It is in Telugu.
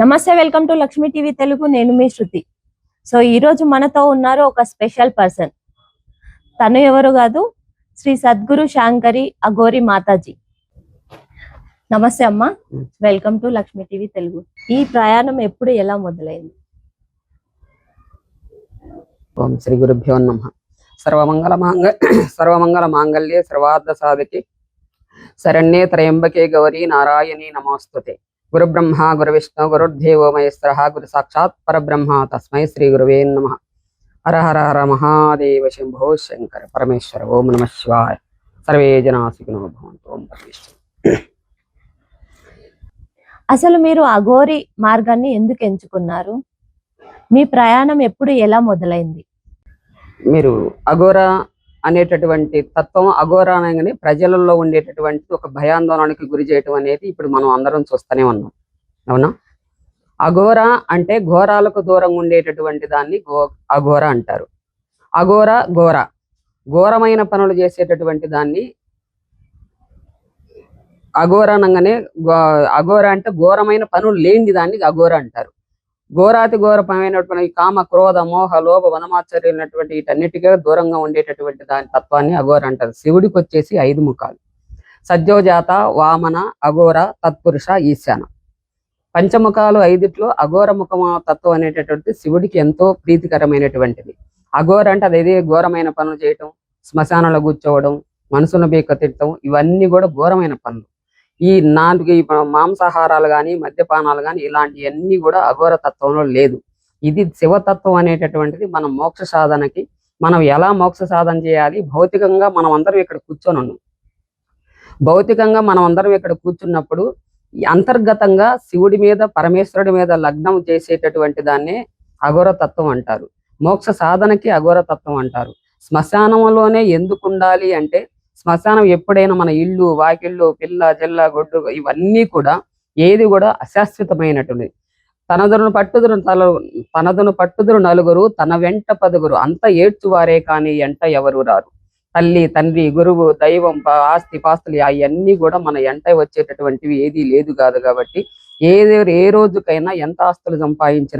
నమస్తే welcome to Lakshmi TV Telugu. నేను మీ శృతి. సో ఈ రోజు మనతో ఉన్నారు ఒక స్పెషల్ పర్సన్. తను ఎవరు కాదు శ్రీ సద్గురు శాంకరి అఘోరి మాతాజీ. నమస్తే అమ్మ. Welcome to Lakshmi TV Telugu. ఈ ప్రయాణం ఎప్పుడు ఎలా మొదలైంది? ఓం శ్రీ గురుభ్యో నమ. సర్వమంగళ మాంగ సర్వమంగళ మాంగళ్యే సర్వార్థ సాధకి. శరణ్యే త్రయంబకే గౌరీ నారాయణి నమోస్తుతే. గురు బ్రహ్మ గురు విష్ణు గురుర్దేవో మహేశ్వర గురు సాక్షాత్ పరబ్రహ్మ తస్మై శ్రీ గురువే నమ. హర హర హర మహాదేవ శంభో శంకర పరమేశ్వర ఓం నమ శివాయ. సర్వే జనా సుఖినో భవంతు ఓం పరమేశ్వర. అసలు మీరు అఘోరి మార్గాన్ని ఎందుకు ఎంచుకున్నారు? మీ ప్రయాణం ఎప్పుడు ఎలా మొదలైంది? మీరు అఘోర అనేటటువంటి తత్వం అఘోర అనగానే ప్రజలలో ఉండేటటువంటి ఒక భయాందోళనకి గురి చేయటం అనేది ఇప్పుడు మనం అందరం చూస్తూనే ఉన్నాం. అవునా? అఘోర అంటే ఘోరాలకు దూరంగా ఉండేటటువంటి దాన్ని గో అఘోర అంటారు. అఘోర ఘోర. ఘోరమైన పనులు చేసేటటువంటి దాన్ని అఘోర అనగానే గో- అఘోర అంటే ఘోరమైన పనులు లేని దాన్ని అఘోర అంటారు. ఘోరాతి ఘోరమైనటువంటి కామ క్రోధ మోహ లోభ వనమాచర్యలైనటువంటి వీటన్నిటికీ దూరంగా ఉండేటటువంటి దాని తత్వాన్ని అఘోర అంటారు. శివుడికి వచ్చేసి ఐదు ముఖాలు. సద్యోజాత వామన అఘోర తత్పురుష ఈశాన. పంచముఖాలు ఐదిట్లో అఘోర ముఖమ తత్వం అనేటటువంటి శివుడికి ఎంతో ప్రీతికరమైనటువంటిది. అఘోర అంటే అదేదే ఘోరమైన పనులు చేయటం శ్మశానంలో కూర్చోవడం మనసును బీక తిట్టడం ఇవన్నీ కూడా ఘోరమైన పనులు. ఈ నాలుగు మాంసాహారాలు కానీ మద్యపానాలు కానీ ఇలాంటివన్నీ కూడా అఘోర తత్వంలో లేదు. ఇది శివతత్వం అనేటటువంటిది మన మోక్ష సాధనకి. మనం ఎలా మోక్ష సాధన చేయాలి? భౌతికంగా మనం అందరం ఇక్కడ కూర్చొని ఉన్నాం. భౌతికంగా మనం అందరం ఇక్కడ కూర్చున్నప్పుడు అంతర్గతంగా శివుడి మీద పరమేశ్వరుడి మీద లగ్నం చేసేటటువంటి దాన్నే అఘోర తత్వం అంటారు. మోక్ష సాధనకి అఘోర తత్వం అంటారు. శ్మశానంలోనే ఎందుకు ఉండాలి అంటే శ్మశానం ఎప్పుడైనా మన ఇల్లు వాకిళ్ళు పిల్ల జల్ల గొడ్డు ఇవన్నీ కూడా ఏది కూడా అశాశ్వతమైనటువంటిది. తనదును పట్టుదురు తల తనదును పట్టుదురు నలుగురు తన వెంట పదుగురు అంత ఏడ్చువారే కానీ ఎంట ఎవరు రారు. తల్లి తండ్రి గురువు దైవం పా- ఆస్తి పాస్తులు అవన్నీ కూడా మన ఎంట వచ్చేటటువంటివి ఏది లేదు కాదు కాబట్టి ఏ ఏ రోజుకైనా ఎంత ఆస్తులు సంపాదించినా